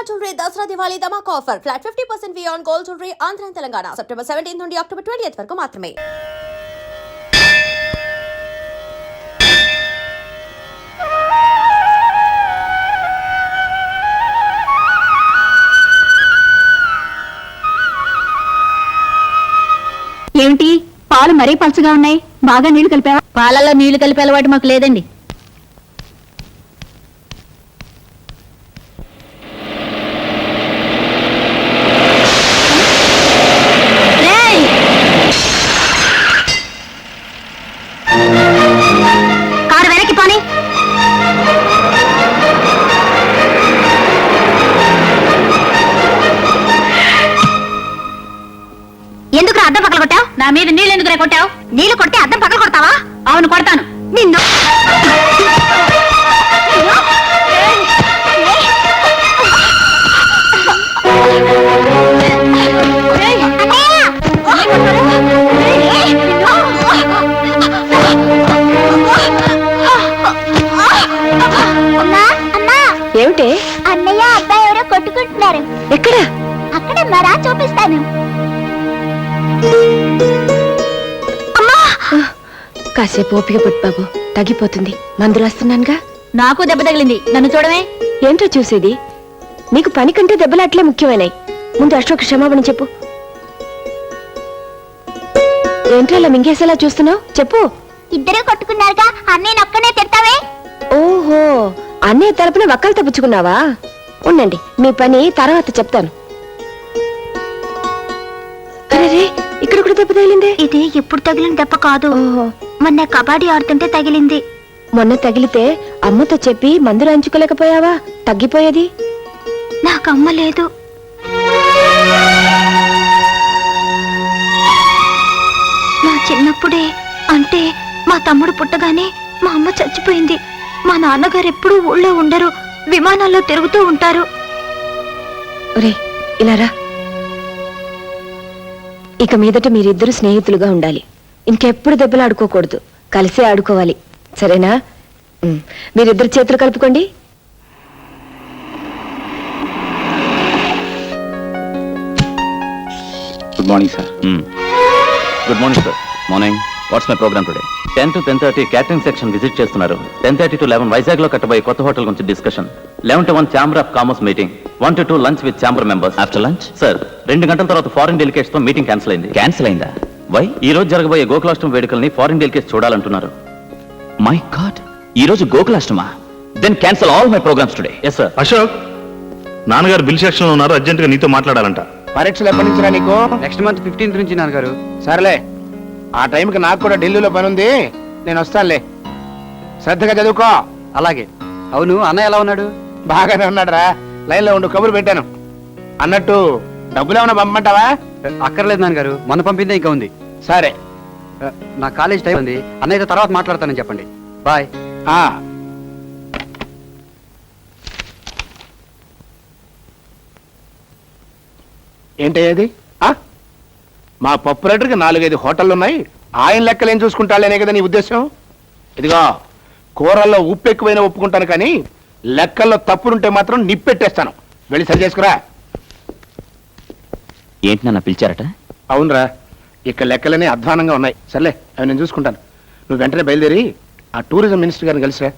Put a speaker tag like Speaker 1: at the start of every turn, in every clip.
Speaker 1: అమ్మా jewellery Dasara Diwali ధమాక్ offer. Flat fifty percent on gold jewellery Andhra Telangana. September seventeen నుండి October twenty వరకు మాత్రమే.
Speaker 2: ఏమిటి? పాలు మరీ పలుచగా ఉన్నాయి. బాగా నీళ్ళు కలిపావా? పాలలో నీళ్ళు కలిపే అలవాటు మాకు లేదండి. మీద నీళ్ళు ఎందుకు కొట్టావు? నీళ్ళు కొట్టి అద్దం పక్కన కొడతావా? అవును కొడతాను. నిన్ను. ఏమిటే?
Speaker 3: అన్నయ్య అబ్బాయి ఎవరో కొట్టుకుంటున్నారు.
Speaker 2: ఎక్కడ?
Speaker 3: అక్కడ మరా చూపిస్తాను.
Speaker 2: కాసేపు ఓపిక పట్టు బాబు. తగ్గిపోతుంది. మందులు వస్తున్నానుగా నాకు దెబ్బ తగిలింది. నన్ను చూడమే ఏంటో చూసేది? నీకు పని కంటే దెబ్బలు అట్లే ముఖ్యమైనాయి. ముందు అశోక్ క్షమాపణ చెప్పు. ఏంటో అలా మింగేసేలా చూస్తున్నావు? చెప్పు.
Speaker 3: ఇద్దరే కొట్టుకున్నారుగా. అన్నయ్య ఒక్కనే తిడతావే.
Speaker 2: ఓహో. అన్నయ్య తరపున వక్కలు తప్పించుకున్నావా? ఉండండి మీ పని తర్వాత చెప్తాను. అరే ఇక్కడ కూడా దెబ్బ తగిలిందే?
Speaker 3: ఇది ఎప్పుడు తగిలిన దెబ్బ కాదు.
Speaker 2: ఓహో.
Speaker 3: మొన్న కబడ్డీ ఆడుతుంటే తగిలింది.
Speaker 2: మొన్న తగిలితే అమ్మతో చెప్పి మందు రాయించుకోలేకపోయావా తగ్గిపోయేది?
Speaker 3: నాకు అమ్మ లేదు. నా చిన్నప్పుడే అంటే మా తమ్ముడు పుట్టగానే మా అమ్మ చచ్చిపోయింది. మా నాన్నగారు ఎప్పుడూ ఊళ్ళో ఉండరు విమానాల్లో తిరుగుతూ ఉంటారు.
Speaker 2: ఒరే ఇక మీదట మీరిద్దరు స్నేహితులుగా ఉండాలి. ఇంకెప్పుడు దెబ్బలు ఆడుకోకూడదు. కలిసే ఆడుకోవాలి. సరేనా? మీరిద్దరు చేతులు కలుపుకోండి.
Speaker 4: Good morning sir
Speaker 5: good morning sir morning what's my program today ten to ten thirty catering section visit చేస్తున్నారు. టెన్ థర్టీ టు లెవెన్ వైజాగ్లో కట్టబోయే కొత్త హోటల్ గురించి discussion eleven to one chamber of commerce meeting one to two lunch with chamber members after lunch sir రెండు గంటల తర్వాత foreign డెలికేట్స్తో meeting cancel అయింది.
Speaker 4: క్యాన్సిల్ అయిందా?
Speaker 5: వై? ఈ రోజు జరగబోయే గోకులాష్టం వేడుకల్ని ఫారిన్ డెలికేట్స్ చూడాలంటున్నారు.
Speaker 4: మై గాడ్ ఈ రోజు గోకులాష్టమా? Then cancel all my programs today
Speaker 5: yes sir
Speaker 6: Ashok నాన్నగారు బిల్ సెక్షన్లో ఉన్నారు అర్జెంట్గా నీతో మాట్లాడాలంట.
Speaker 7: పరీక్షలు ఎప్పటి నుంచిరా నీకు?
Speaker 8: నెక్స్ట్ మంత్ ఫిఫ్టీన్త్ నుంచి నాన్నగారు.
Speaker 7: సరేలే. ఆ టైంకి నాకు కూడా ఢిల్లీలో పని ఉంది. నేను వస్తానులే. శ్రద్ధగా చదువుకో.
Speaker 8: అలాగే. అవును అన్నయ్య ఎలా ఉన్నాడు?
Speaker 7: బాగానే ఉన్నాడురా. లైన్లో ఉండు కబురు పెట్టాను. అన్నట్టు డబ్బులు ఏమైనా పంపమంటావా?
Speaker 8: అక్కర్లేదు నాన్నగారు. మొన్న పంపిందే ఇంకా ఉంది.
Speaker 7: సరే.
Speaker 8: నా కాలేజ్ టైం ఉంది. అన్నయ్యతో తర్వాత మాట్లాడతానని చెప్పండి. బాయ్.
Speaker 7: ఆ. ఏంటయ్యేది ఆ? మా పప్పు రేటర్కి నాలుగైదు హోటళ్ళు ఉన్నాయి ఆయన లెక్కలు ఏం చూసుకుంటాడేనే కదా నీ ఉద్దేశం? ఇదిగో కూరల్లో ఉప్పు ఎక్కువైనా ఒప్పుకుంటాను కానీ లెక్కల్లో తప్పులుంటే మాత్రం నిప్పెట్టేస్తాను. వెళ్ళి సరి చేసుకురా.
Speaker 4: ఏంటి నన్ను పిలిచారట?
Speaker 7: అవునరా. ఇక్కడ లెక్కలనే అధ్వానంగా ఉన్నాయి. సర్లే అవి నేను చూసుకుంటాను. నువ్వు వెంటనే బయలుదేరి ఆ టూరిజం మినిస్టర్ గారిని కలిసిరా.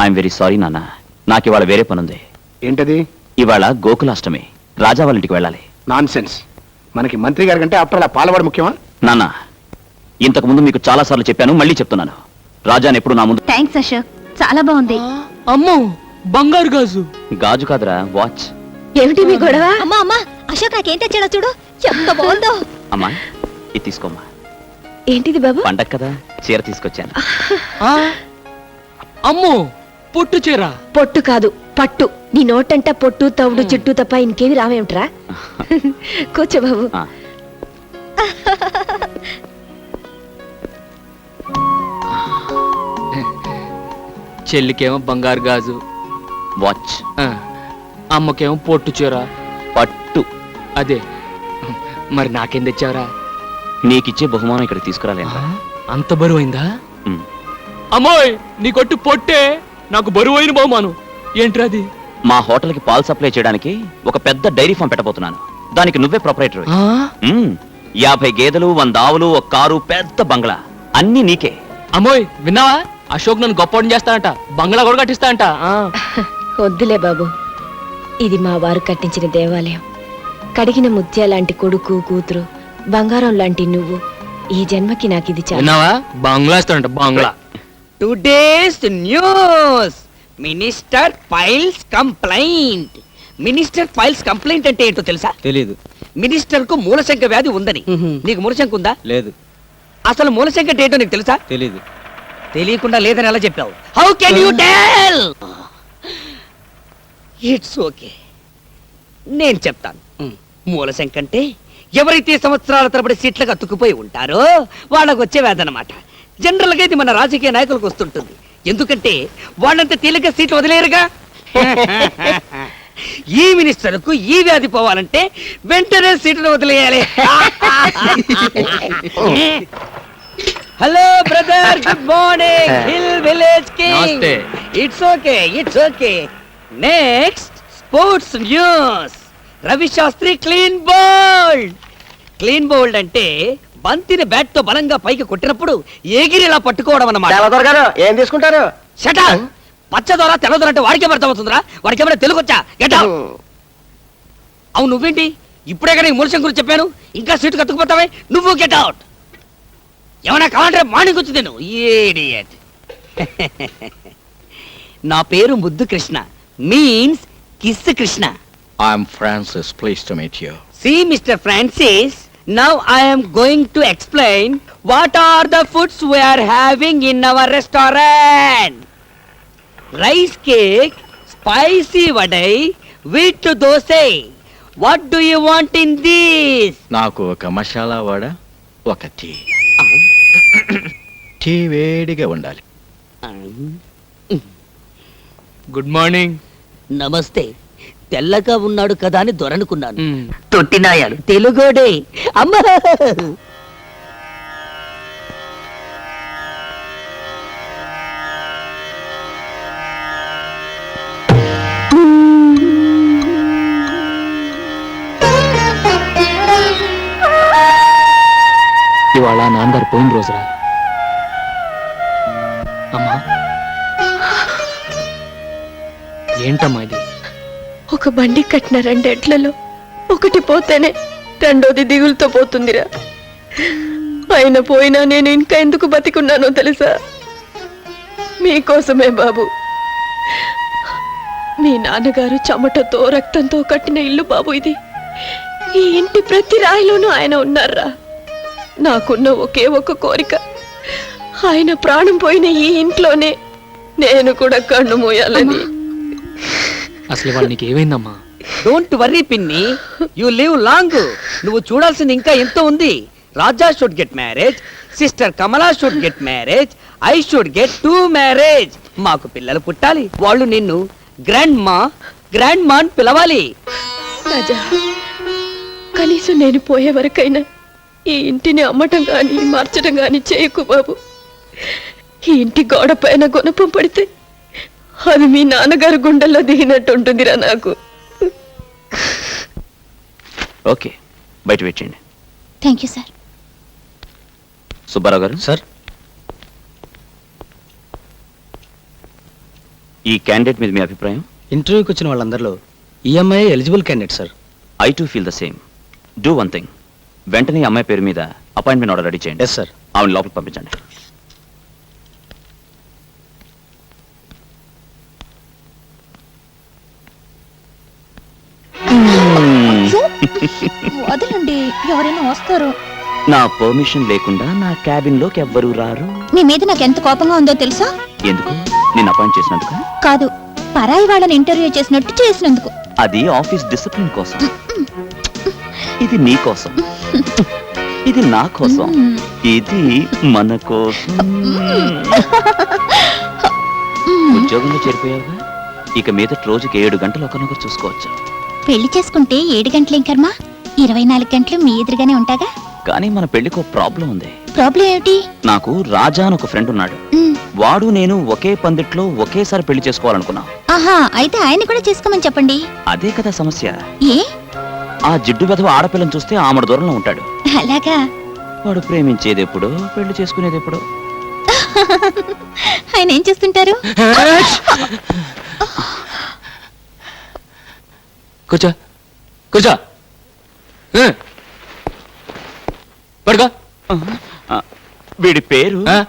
Speaker 4: ఐఎమ్ వెరీ సారీ నాన్న. నాకు ఇవాళ వేరే పనుంది.
Speaker 7: ఏంటది?
Speaker 4: ఇవాళ గోకులాష్టమి. రాజా వాళ్ళ ఇంటికి వెళ్ళాలి.
Speaker 7: నాన్ సెన్స్ మనకి మంత్రి గారి కంటే అప్పుడు అలా పాలవాడు ముఖ్యమా?
Speaker 4: నాన్న ఇంతకు ముందు మీకు చాలా సార్లు చెప్పాను మళ్ళీ చెప్తున్నాను. రాజాని ఎప్పుడు నా ముందు
Speaker 2: థ్యాంక్స్ అశోక్. చాలా బాగుంది.
Speaker 9: అమ్మో బంగారు గాజు.
Speaker 4: గాజు కాదురా వాచ్.
Speaker 2: ఏమిటి మీ గొడవ?
Speaker 3: అమ్మా అమ్మా అశోక్ నాకేం తెచ్చాడో చూడు. ఎంత బాగుందో.
Speaker 4: అమ్మా. ఇది తీసుకోమ్మా.
Speaker 2: ఏంటిది బాబు?
Speaker 4: పండగ కదా చీర తీసుకొచ్చాను.
Speaker 9: ఆ? అమ్మో పొట్టు చీర.
Speaker 2: పొట్టు కాదు పట్టు. నీ నోటంట పొట్టు తవుడు చుట్టూ తప్ప ఇంకేమి రావేమిట్రా? కూర్చో బాబు.
Speaker 4: ఆ,
Speaker 9: చెల్లికేమో బంగారు గాజు.
Speaker 4: వాచ్
Speaker 9: ఆ, అమ్మకేమో పొట్టు చీర.
Speaker 4: పట్టు.
Speaker 9: అదే. మరి నాకేం తెచ్చావరా?
Speaker 4: నీకిచ్చే బహుమానం ఇక్కడ తీసుకురాలేను
Speaker 9: అంత బరువైందా
Speaker 4: ఉమ్.
Speaker 9: అమ్మోయ్ నీ కొట్టు పొట్టే నాకు బరువైన బహుమానం. ఏంట్రా అది?
Speaker 4: మా హోటల్కి పాలు సప్లై చేయడానికి ఒక పెద్ద డైరీ ఫామ్ పెట్టబోతున్నాను. దానికి నువ్వే ప్రొపరేటర్? యాభై గేదెలు వంద ఆవులు ఒక కారు పెద్ద బంగ్లా. అన్నీ నీకే.
Speaker 9: అమ్మోయ్ విన్నావా? అశోక్ నన్ను గొప్ప చేస్తానంట. బంగ్లా కూడా కట్టిస్తానంట. ఆ.
Speaker 2: వద్దులే బాబు. ఇది మా వారు కట్టించిన దేవాలయం. కడిగిన ముత్య లాంటి కొడుకు కూతురు బంగారం లాంటి నువ్వు. ఈ జన్మకి నాకు ఇది చాలు.
Speaker 9: విన్నావా? బంగ్లా ఇస్తానంట బంగ్లా.
Speaker 10: Today's news minister files complaint minister files complaint అంటే ఏంటో తెలుసా?
Speaker 8: తెలీదు.
Speaker 10: మినిస్టర్కు మూలశంక వ్యాధి ఉందని. నీకు మూలశంక ఉందా?
Speaker 8: లేదు.
Speaker 10: అసలు మూలశంక అంటే ఏంటో నీకు తెలుసా?
Speaker 8: తెలీదు.
Speaker 10: తెలియకుండా లేదని ఎలా చెప్పావు? How can you tell it's okay నేను చెప్తాను. మూలశంక అంటే ఎవరైతే సంవత్సరాల తరబడి సీట్లకు అతుక్కుపోయి ఉంటారో వాళ్ళకు వచ్చే వ్యాధి అనమాట జనరల్గా ఇది మన రాజకీయ నాయకులకు వస్తుంటుంది. ఎందుకంటే వాళ్ళంత తేలిక సీట్లు వదిలేరుగా? ఈ మినిస్టర్కు ఈ వ్యాధి పోవాలంటే వెంటనే సీట్లు వదిలేయాలి. Hello brother good morning hill village king
Speaker 9: నమస్తే.
Speaker 10: It's okay it's okay next sports news Ravi Shastri clean bold. Clean bold అంటే బంతిని బ్యాట్తో బలంగా పైకి కొట్టినప్పుడు ఎగిరిలా పట్టుకోవడం అన్నమాట.
Speaker 7: గారు ఏం తీసుకుంటారు?
Speaker 10: షటా పచ్చదొర తెల్లదొర అంటే వాడికే అర్థమవుతుందిరా వాడికి ఏమైనా తెలుగు వచ్చా? గెట్ అవును నువ్వేంటి? ఇప్పుడే కానీ మూలశం గురించి చెప్పాను. ఇంకా సీటు కత్తుకుపోతావే? నువ్వు గెట్ అవుట్ ఏమైనా కావాలంటే మార్నింగ్ వచ్చి Idiot. నా పేరు ముద్దు Krishna means kiss Krishna.
Speaker 11: I'm Francis. Pleased to meet you.
Speaker 10: See, Mr. Francis, now I am going to explain what are the foods we are having in our restaurant. Rice cake, spicy vadai, wheat dosai. What do you want in this?
Speaker 11: నాకు ఒక మసాలా వడ ఒక tea tea వేడిగా ఉండాలి
Speaker 9: good morning
Speaker 10: నమస్తే తెల్లగా ఉన్నాడు కదా అని దొరనుకున్నాను. తొట్టినాయాలు తెలుగోడే. అమ్మ.
Speaker 9: ఇవాళ నాన్నగారు పోయిన రోజురా. అమ్మా. ఏంటమ్మా ఇది?
Speaker 2: ఒక బండి కట్టిన రెండెట్లలో ఒకటి పోతేనే రెండోది దిగులతో పోతుందిరా. ఆయన పోయినా నేను ఇంకా ఎందుకు బతికున్నానో తెలుసా? మీకోసమే బాబు. మీ నాన్నగారు చెమటతో రక్తంతో కట్టిన ఇల్లు బాబు ఇది. ఈ ఇంటి ప్రతి రాయిలోనూ ఆయన ఉన్నారా? నాకున్న ఒకే ఒక కోరిక. ఆయన ప్రాణం పోయిన ఈ ఇంట్లోనే నేను కూడా కన్ను మూయాలని.
Speaker 9: అసలు ఇవాళ నీకు ఏమైందమ్మా?
Speaker 10: డోంట్ వర్రీ పిన్ని. యు లివ్ లాంగ్ నువ్వు చూడాల్సింది ఇంకా ఎంతో ఉంది. Raja should get marriage sister Kamala should get marriage I should get too marriage మాకు పిల్లలు పుట్టాలి. వాళ్ళు నిన్ను గ్రాండ్ మా గ్రాండ్ మా అని పిలవాలి.
Speaker 2: రాజా కనీసం నేను పోయే వరకైనా ఈ ఇంటిని అమ్మటం గాని మార్చడం గాని చేయకు బాబు. ఈ ఇంటి గోడ పైన గుణపం పడితే అది మీ నాన్నగారు గుండెల్లో దిగినట్టు ఉంటుందిరా నాకు.
Speaker 4: ఓకే బయట వెయిట్ చేయండి.
Speaker 3: థ్యాంక్ యూ సార్
Speaker 4: సుబ్బారావు గారు
Speaker 8: సార్.
Speaker 4: ఈ క్యాండిడేట్ మీద మీ అభిప్రాయం?
Speaker 8: ఇంటర్వ్యూకి వచ్చిన వాళ్ళందరిలో EMI eligible candidate sir.
Speaker 4: I to feel the same do one thing వెంటనే ఈ అమ్మాయి పేరు మీద అపాయింట్మెంట్ ఆర్డర్ రెడీ చేయండి.
Speaker 8: ఎస్ సార్
Speaker 4: ఆవిడ లోపలికి పంపించండి.
Speaker 3: ఎవరైనా వస్తారు.
Speaker 4: నా పర్మిషన్ లేకుండా నా క్యాబిన్లోకి ఎవ్వరూ రారు.
Speaker 3: మీ మీద నాకు ఎంత కోపంగా ఉందో తెలుసా?
Speaker 4: ఎందుకు? నేను అపాయింట్ చేసినందుకు?
Speaker 3: కాదు పరాయి వాళ్ళని ఇంటర్వ్యూ చేసినట్టు చేసినందుకు.
Speaker 4: అది ఆఫీస్ డిసిప్లిన్ కోసం. ఇది నీ కోసం. ఇది నా కోసం. ఇది మన కోసం. ఉద్యోగంలో చేరిపోయావుగా? ఇక మీద రోజుకి ఏడు గంటలు ఒకరినొకరు చూసుకోవచ్చు?
Speaker 3: పెళ్ళి చేసుకుంటే ఏడు గంటలేం కర్మ? ఇరవై నాలుగు గంటలు మీ ఎదురుగానే ఉంటాగా?
Speaker 4: కానీ మన పెళ్ళికి ఒక ప్రాబ్లం ఉంది.
Speaker 3: ప్రాబ్లం ఏమిటి?
Speaker 4: నాకు రాజా అని ఒక ఫ్రెండ్ ఉన్నాడు. వాడు నేను ఒకే పందిట్లో ఒకేసారి పెళ్ళి చేసుకోవాలనుకున్నాం.
Speaker 3: ఆహా అయితే ఆయన కూడా చేసుకోమని చెప్పండి.
Speaker 4: అదే కదా సమస్య.
Speaker 3: ఏ?
Speaker 4: ఆ జిడ్డు వెధవ ఆడపిల్లని చూస్తే ఆమెడ దూరంలో ఉంటాడు.
Speaker 3: అలాగా?
Speaker 4: వాడు ప్రేమించేది ఎప్పుడు పెళ్ళి చేసుకునేది ఎప్పుడు
Speaker 3: ఆయన ఏం చేస్తుంటారు?
Speaker 9: కూర్చో. కూర్చో. పడుకో.
Speaker 4: వీడి పేరు?
Speaker 9: ఆ?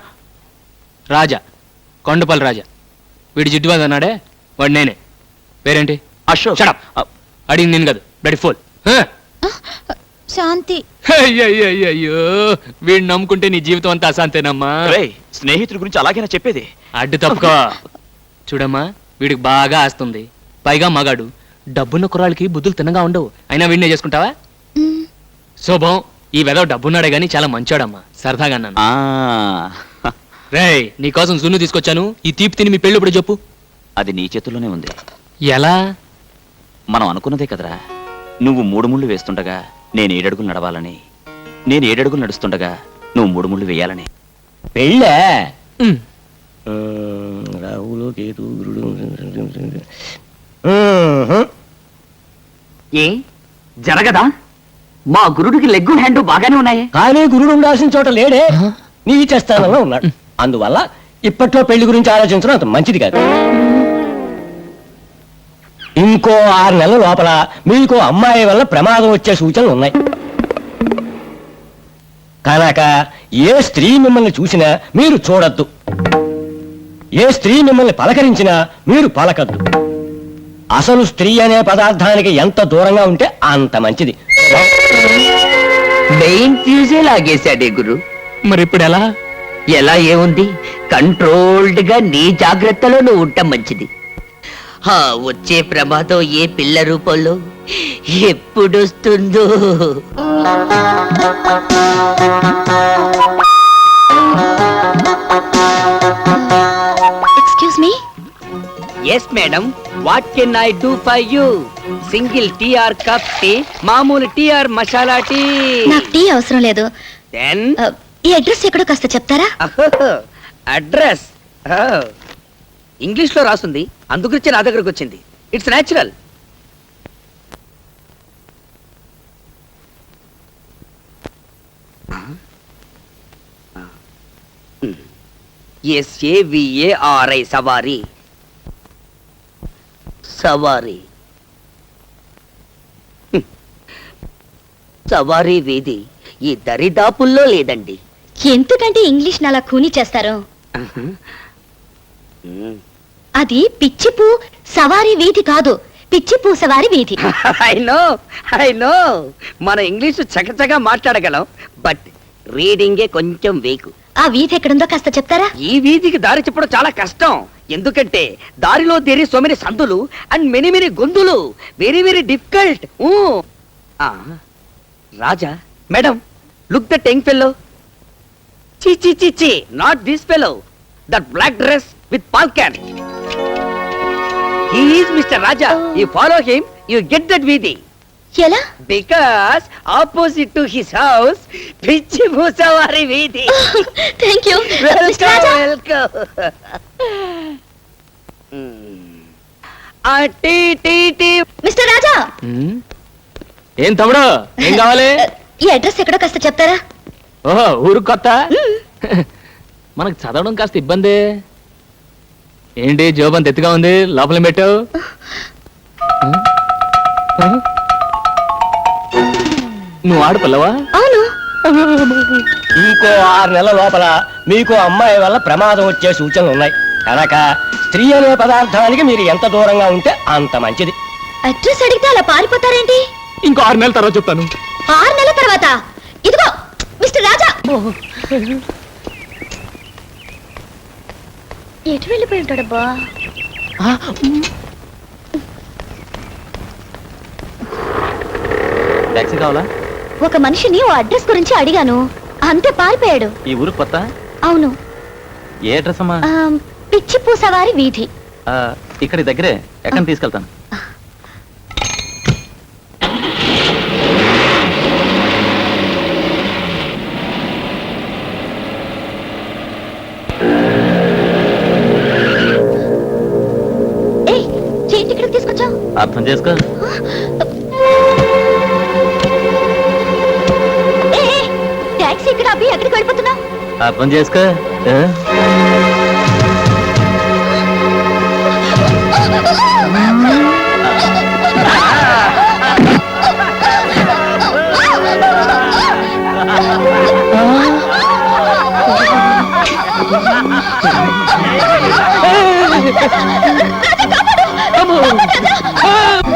Speaker 9: రాజా. కొండపల్లి రాజా. వీడి జిడ్డుబాద్ అన్నాడే వాడు నేనే. పేరేంటి?
Speaker 4: అశోక్.
Speaker 9: Up. అడిగింది నేను కాదు రెడీ ఫోల్
Speaker 3: శాంతి.
Speaker 9: అయ్యో వీడిని నమ్ముకుంటే నీ జీవితం అంతా అశాంతేనమ్మా.
Speaker 4: స్నేహితుడి గురించి అలాగేనా చెప్పేది.
Speaker 9: అడ్డు తప్పుకో. చూడమ్మా వీడికి బాగా ఆస్తుంది. పైగా మగాడు. డబ్బున్న కుర్రాళ్ళకి బుద్ధులు తిన్నగా ఉండవు. అయినా వీడినే చేసుకుంటావా? శుభం ఈ వెదవ డబ్బున్నాడే గాని చాలా మంచోడమ్మా. సరదాగా అన్నాను.
Speaker 4: ఆ,
Speaker 9: రేయ్ నీకోసం సున్ను తీసుకొచ్చాను. ఈ తీపి తిని మీ పెళ్ళి ఇప్పుడు చెప్పు.
Speaker 4: అది నీ చేతుల్లోనే ఉంది.
Speaker 9: ఎలా?
Speaker 4: మనం అనుకున్నదే కదరా. నువ్వు మూడు ముళ్ళు వేస్తుండగా నేను ఏడడుగులు నడవాలని. నేను ఏడడుగులు నడుస్తుండగా నువ్వు మూడు ముళ్ళు వేయాలని.
Speaker 10: పెళ్ళే?
Speaker 9: ఉమ్.
Speaker 10: రాహులు కేతు గురుడు.
Speaker 4: ఏ? జరగదా? మా గురుడికి లెగ్గు హ్యాండ్ బాగానే ఉన్నాయి.
Speaker 10: కానీ గురుడు ఉండాల్సిన చోట లేడే. నీ చేస్తానంలో ఉన్నాడు. అందువల్ల ఇప్పట్లో పెళ్ళి గురించి ఆలోచించడం అంత మంచిది కాదు. ఇంకో ఆరు నెలల లోపల మీకు అమ్మాయి వల్ల ప్రమాదం వచ్చే సూచనలు ఉన్నాయి. కనుక ఏ స్త్రీ మిమ్మల్ని చూసినా మీరు చూడొద్దు. ఏ స్త్రీ మిమ్మల్ని పలకరించినా మీరు పలకద్దు. అసలు స్త్రీ అనే పదార్థానికి ఎంత దూరంగా ఉంటే అంత మంచిది. మెయిన్ ఫ్యూజే లాగేశాడే గురు.
Speaker 9: మరి ఇప్పుడు ఎలా
Speaker 10: ఎలా ఏముంది? కంట్రోల్డ్గా నీ జాగ్రత్తలో నువ్వు ఉండటం మంచిది. ఆ వచ్చే ప్రమాదం ఏ పిల్ల రూపంలో? ఎప్పుడొస్తుందో?
Speaker 3: Excuse me
Speaker 10: yes madam what can I do for you single tea or cup tea మామూలు టీ ఆర్ మసాలా టీ
Speaker 3: నాకు టీ అవసరం లేదు.
Speaker 10: దెన్
Speaker 3: ఈ అడ్రస్ ఎక్కడో కాస్త చెప్తారా?
Speaker 10: అడ్రస్. ఇంగ్లీష్లో రాసుంది అందుగురించి నా దగ్గరకు వచ్చింది. ఇట్స్ న్యాచురల్ ఎస్ఏవిఏఆర్ఐ సవారీ. సవారీ. సవారీ వీధి ఈ దరిదాపుల్లో లేదండి.
Speaker 3: ఎందుకంటే ఇంగ్లీష్ అలా కూని చేస్తారు. అది పిచ్చిపూ సవారీ వీధి కాదు. పిచ్చిపూ సవారీ వీధి.
Speaker 10: I know I know. మన ఇంగ్లీష్ చకచగా మాట్లాడగలం బట్ రీడింగే కొంచెం వీక్.
Speaker 3: ఆ వీధి ఎక్కడుందో కాస్త చెప్తారా?
Speaker 10: ఈ వీధికి దారి చెప్పడం చాలా కష్టం. ఎందుకంటే దారిలో దేరి సో మెనీ సందులు అండ్ మెనీ మెనీ గొంతులు. Very very difficult Raja madam look the టెంగ్ fellow చి చి చి చి not this fellow that black dress with పాల్కాన్ he is mister Raja you follow him you get that వీధి
Speaker 3: ఎలా?
Speaker 10: Because opposite to his house పిచ్చి భూసవారి వీధి.
Speaker 3: థ్యాంక్ యూ
Speaker 10: వెల్కమ్ వెల్కమ్ ఆ tea tea tea.
Speaker 3: Mister Raja
Speaker 9: um. ఏం తమ్ముడు? ఏం కావాలి?
Speaker 3: ఈ అడ్రస్ ఎక్కడో కాస్త చెప్తారా?
Speaker 9: ఓహో ఊరు కొత్త? మనకు చదవడం కాస్త ఇబ్బంది. ఏంటి జోబంత ఎత్తుగా ఉంది? లోపల పెట్టావు? నువ్వు ఆడపిల్లవా?
Speaker 3: అవును.
Speaker 10: ఇంకో ఆరు నెలల లోపల మీకు అమ్మాయి వల్ల ప్రమాదం వచ్చే సూచనలు ఉన్నాయి. కనుక స్త్రీ అనే పదార్థానికి మీరు ఎంత దూరంగా ఉంటే అంత మంచిది.
Speaker 3: అడ్రస్ అడిగితే అలా పారిపోతారేంటి?
Speaker 9: ఇంకో ఆరు నెలల తర్వాత చెప్తాను.
Speaker 3: ఆరు నెలల తర్వాత? ఇదిగో మిస్టర్ రాజా. ఎటు వెళ్ళిపోయి ఉంటాడబ్బా?
Speaker 5: టాక్సీ కావాలా?
Speaker 3: ఒక మనిషిని ఓ అడ్రస్ గురించి అడిగాను. అంతే పారిపోయాడు.
Speaker 5: ఈ ఊరు కొత్త?
Speaker 3: అవును.
Speaker 5: ఏ అడ్రస్ అమ్మా?
Speaker 3: పిచ్చి పూసవారి వీధి.
Speaker 5: ఆ, ఇక్కడి దగ్గరే. ఎక్కడ తీసుకెళ్తాను.
Speaker 3: ఏయ్ తీసుకొచ్చావు? అర్థం చేసుకో.
Speaker 5: అర్థం చేసుకో?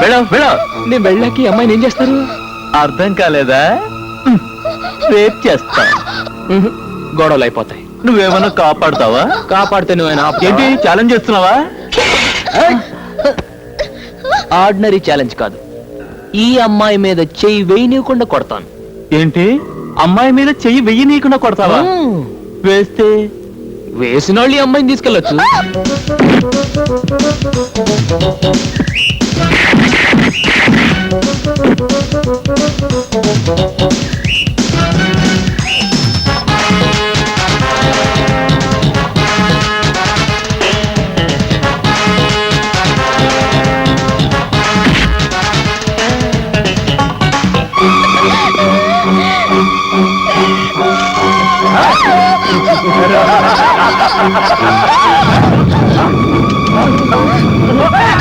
Speaker 5: వెళ్ళు వెళ్ళు.
Speaker 9: నేను వెళ్ళాక అమ్మాయిని ఏం చేస్తారు?
Speaker 5: అర్థం కాలేదా? రేప్ చేస్తా.
Speaker 9: గొడవలు అయిపోతాయి.
Speaker 5: నువ్వేమన్నా కాపాడుతావా?
Speaker 9: కాపాడితే నువ్వేనా
Speaker 5: ఏంటి ఛాలెంజ్ చేస్తున్నావా?
Speaker 9: ఆర్డినరీ ఛాలెంజ్ కాదు. ఈ అమ్మాయి మీద చెయ్యి వేయనీయకుండా కొడతాను.
Speaker 5: ఏంటి? అమ్మాయి మీద చెయ్యి వెయ్యి నీకుండా కొడతావా? వేస్తే?
Speaker 9: వేసిన వాళ్ళు ఈ అమ్మాయిని తీసుకెళ్ళొచ్చు. Oh, my God.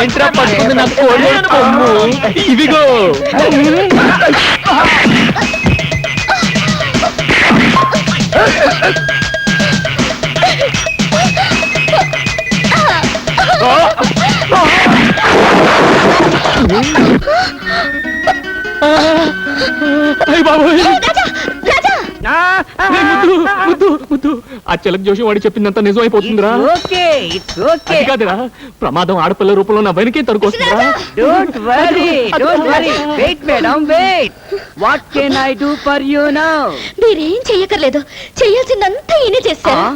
Speaker 9: ఏంట్రా పట్టుకుంది? నా కోడి కొమ్ము. ఇవిగో అయ్య బాబోయ్. ఏయ్, ముద్దు ముద్దు ముద్దు ఆ చిలక జోషి వాడి చెప్పిందంతా నిజం అయిపోతుందిరా.
Speaker 10: Okay it's okay.
Speaker 9: అది కాదురా. ప్రమాదం ఆడపిల్ల రూపంలో నా వెనకే తరుకొస్తుందిరా.
Speaker 10: Don't worry don't worry wait madam wait what can I do for you now
Speaker 3: మీరేం చెయ్యక్కర్లేదు. చెయ్యాల్సిందంతా ఈయన చేశారు.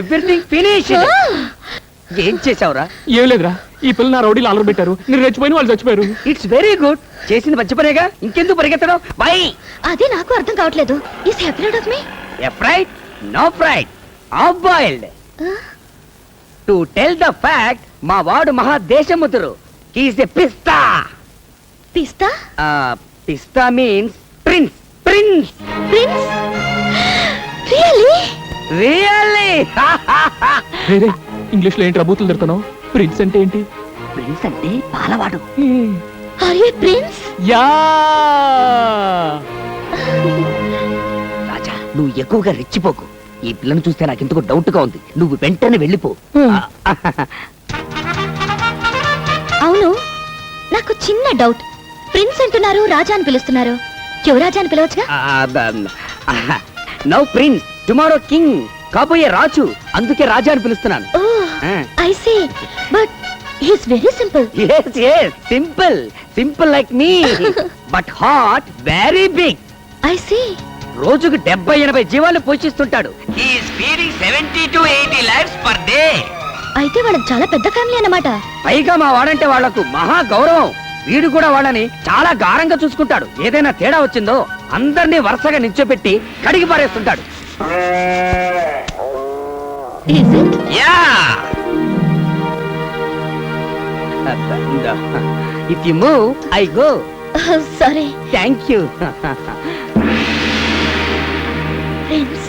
Speaker 10: ఎవ్రీథింగ్ ఫినిష్ ఏం చేసావురా
Speaker 9: ఏం లేదురా. ఈ పిల్ల నా రౌడీలు అలర పెట్టారు. నేను రెచ్చిపోయిన వాళ్ళు చచ్చిపోయారు.
Speaker 10: ఇట్స్ వెరీ గుడ్ చేసింది మంచి పనేగా? ఇంకెందుకు పరిగెత్తడం? వై
Speaker 3: అదే నాకు అర్థం కావట్లేదు. ఈ separate of me
Speaker 10: fried no fried of boiled to tell the fact మా వాడు మహా దేశముతురు he's a pista
Speaker 3: pista
Speaker 10: pista means prince prince
Speaker 3: prince really
Speaker 10: really
Speaker 9: రే ఇంగ్లీష్లో ఏంటి బూతులు తిడతాను ప్రిన్స్ అంటే ఏంటి?
Speaker 10: ప్రిన్స్ అంటే పాలవాడు
Speaker 3: are you prince
Speaker 9: yeah!
Speaker 10: Raja నువ్వు ఎక్కువగా రెచ్చిపోకు. ఈ పిల్లను చూస్తే నాకు ఎందుకు డౌట్గా ఉంది. నువ్వు వెంటనే వెళ్ళిపో.
Speaker 3: అవును నాకు చిన్న డౌట్. ప్రిన్స్ అంటున్నారు రాజా అని పిలుస్తున్నారు. యువరాజా అని పిలవచ్చుగా?
Speaker 10: నౌ ప్రిన్స్ టుమారో కింగ్ కాబోయే రాజు. అందుకే రాజా అని పిలుస్తున్నాను.
Speaker 3: I see but he's very simple
Speaker 10: yes yes simple simple like me but hot very big
Speaker 3: I see
Speaker 10: రోజుకు డెబ్బై ఎనభై జీవాలు పోషిస్తుంటాడు. Feeding seventy to eighty lives per day
Speaker 3: అయితే వాళ్ళకి చాలా పెద్ద ఫ్యామిలీ అన్నమాట.
Speaker 10: పైగా మా వాడంటే వాళ్ళకు మహా గౌరవం. వీడు కూడా వాళ్ళని చాలా గారంగా చూసుకుంటాడు. ఏదైనా తేడా వచ్చిందో అందరినీ వరుసగా నిల్చోబెట్టి కడిగి పారేస్తుంటాడు.
Speaker 3: It
Speaker 10: yeah if you move I go
Speaker 3: sorry.
Speaker 10: Thank you
Speaker 3: friends